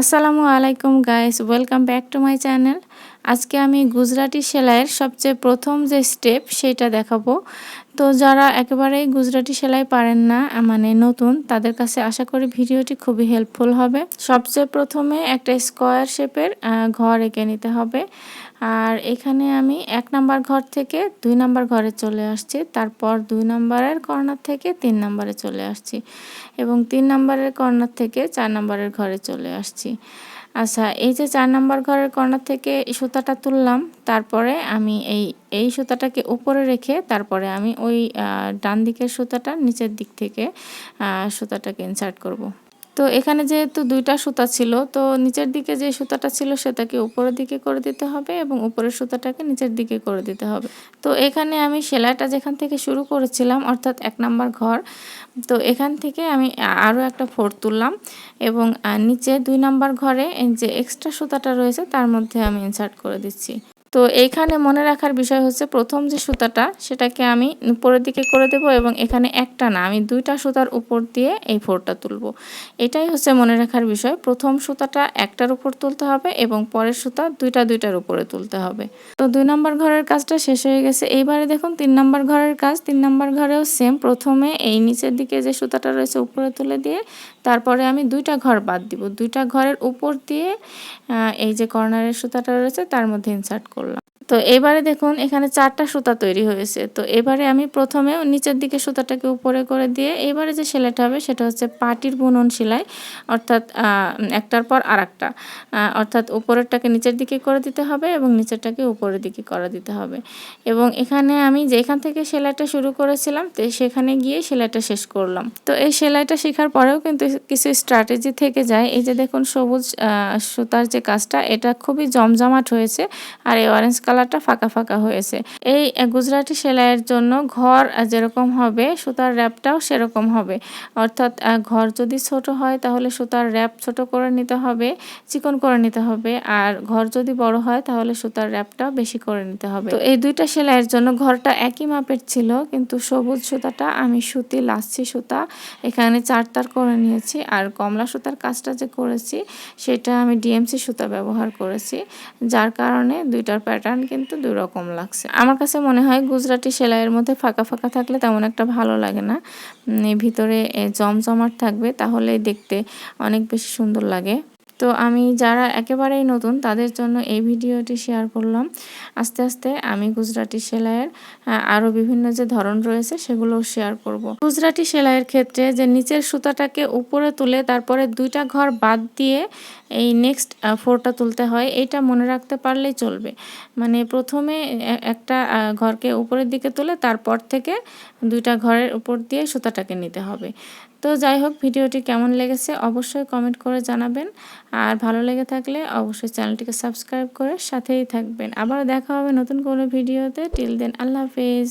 আসসালামু আলাইকুম guys welcome back to my channel আজকে আমি গুজরাটি সেলাইয়ের সবচেয়ে প্রথম যে স্টেপ সেটা দেখাবো। তো যারা একেবারেই গুজরাটি সেলাই পারেন না মানে নতুন, তাদের কাছে আশা করি ভিডিওটি খুবই হেল্পফুল হবে। সবচেয়ে প্রথমে একটা স্কোয়ার শেপের ঘর এঁকে নিতে হবে। আর এখানে আমি এক নাম্বার ঘর থেকে দুই নাম্বার ঘরে চলে আসছি তারপর দুই নাম্বারের কর্নার থেকে তিন নাম্বারে চলে আসছি এবং তিন নাম্বারের কর্নার থেকে চার নাম্বারের ঘরে চলে আসছি আচ্ছা এই যে চার নাম্বার ঘরের কর্নার থেকে সুতাটা তুললাম, তারপরে আমি এই এই সুতাটাকে উপরে রেখে তারপরে আমি ওই ডান দিকের সুতাটা নিচের দিক থেকে সুতাটাকে ইনসার্ট করব। তো এখানে যেহেতু দুইটা সুতা ছিল, তো নিচের দিকে যে সুতাটা ছিল সেটাকে উপরের দিকে করে দিতে হবে এবং উপরের সুতাটাকে নিচের দিকে করে দিতে হবে। তো এখানে আমি সেলাইটা যেখান থেকে শুরু করেছিলাম, অর্থাৎ এক নাম্বার ঘর, তো এখান থেকে আমি আরও একটা ফোর তুললাম এবং নিচে দুই নাম্বার ঘরে যে এক্সট্রা সুতাটা রয়েছে তার মধ্যে আমি ইনসার্ট করে দিচ্ছি। তো এইখানে মনে রাখার বিষয় হচ্ছে প্রথম যে সুতাটা, সেটাকে আমি উপরের দিকে করে দেব এবং এখানে একটা না, আমি দুইটা সুতার উপর দিয়ে এই ফোরটা তুলব। এটাই হচ্ছে মনে রাখার বিষয়। প্রথম সুতাটা একটার উপর তুলতে হবে এবং পরের সুতা দুইটা দুইটার উপরে তুলতে হবে। তো দুই নম্বর ঘরের কাজটা শেষ হয়ে গেছে। এইবারে দেখুন, তিন নম্বর ঘরের কাজ, তিন নম্বর ঘরেও সেম প্রথমে এই নিচের দিকে যে সুতাটা রয়েছে উপরে তুলে দিয়ে, তারপরে আমি দুইটা ঘর বাদ দিব। দুইটা ঘরের উপর দিয়ে এই যে কর্নারের সুতাটা রয়েছে, তার মধ্যে ইনসার্ট করলাম তো এবারে দেখুন, এখানে চারটা সুতা তৈরি হয়েছে। তো এবারে আমি প্রথমে নিচের দিকে সুতাটাকে উপরে করে দিয়ে এবারে যে সেলাইটা হবে সেটা হচ্ছে পাটির বুনন সেলাই, অর্থাৎ একটার পর আর একটা অর্থাৎ উপরেরটাকে নিচের দিকে করে দিতে হবে এবং নিচেরটাকে উপরের দিকে করে দিতে হবে। এবং এখানে আমি যেখান থেকে সেলাইটা শুরু করেছিলাম, তো সেখানে গিয়ে সেলাইটা শেষ করলাম। তো এই সেলাইটা শেখার পরেও কিন্তু কিছু স্ট্র্যাটেজি থেকে যায়। এই যে দেখুন, সবুজ সুতার যে কাজটা, এটা খুবই জমজমাট হয়েছে। আর এই অরেঞ্জ কালার কালারটা ফাঁকা ফাঁকা হয়েছে। এই গুজরাটি সেলাইয়ের জন্য ঘর যেরকম হবে, সুতার র্যাপটাও সেরকম হবে। অর্থাৎ ঘর যদি ছোট হয় তাহলে সুতার র্যাপ ছোট করে নিতে হবে, চিকন করে নিতে হবে। আর ঘর যদি বড় হয় তাহলে সুতার র্যাপটাও বেশি করে নিতে হবে। তো এই দুইটা সেলাইয়ের জন্য ঘরটা একই মাপের ছিল, কিন্তু সবুজ সুতাটা আমি সুতি, লাচ্ছি সুতা এখানে চার তার করে নিয়েছি। আর কমলা সুতার কাজটা যে করেছি, সেটা আমি ডিএমসি সুতা ব্যবহার করেছি, যার কারণে দুইটার প্যাটার্ন কিন্তু দুরকম লাগছে। আমার কাছে মনে হয় গুজরাটি সেলাইয়ের মধ্যে ফাঁকা ফাঁকা থাকলে তেমন একটা ভালো লাগে না। ভিতরে জমজমাট থাকবে তাহলে দেখতে অনেক বেশি সুন্দর লাগে। তো আমি যারা একেবারেই নতুন, তাদের জন্য এই ভিডিওটি শেয়ার করলাম। আস্তে আস্তে আমি গুজরাটি সেলাইয়ের আরও বিভিন্ন যে ধরন রয়েছে সেগুলোও শেয়ার করব। গুজরাটি সেলাইয়ের ক্ষেত্রে যে নিচের সুতাটাকে উপরে তুলে তারপরে দুইটা ঘর বাদ দিয়ে এই নেক্সট ফোরটা তুলতে হয় এইটা মনে রাখতে পারলেই চলবে। মানে প্রথমে একটা ঘরকে উপরের দিকে তুলে তারপর থেকে দুইটা ঘরের উপর দিয়ে সুতাটাকে নিতে হবে। তো যাই হোক, ভিডিওটি কেমন লেগেছে অবশ্যই কমেন্ট করে জানাবেন। আর ভালো লেগে থাকলে অবশ্যই চ্যানেলটিকে সাবস্ক্রাইব করে সাথেই থাকবেন। আবার দেখা হবে নতুন কোনো ভিডিওতে। টিল দেন আল্লাহ হাফেজ।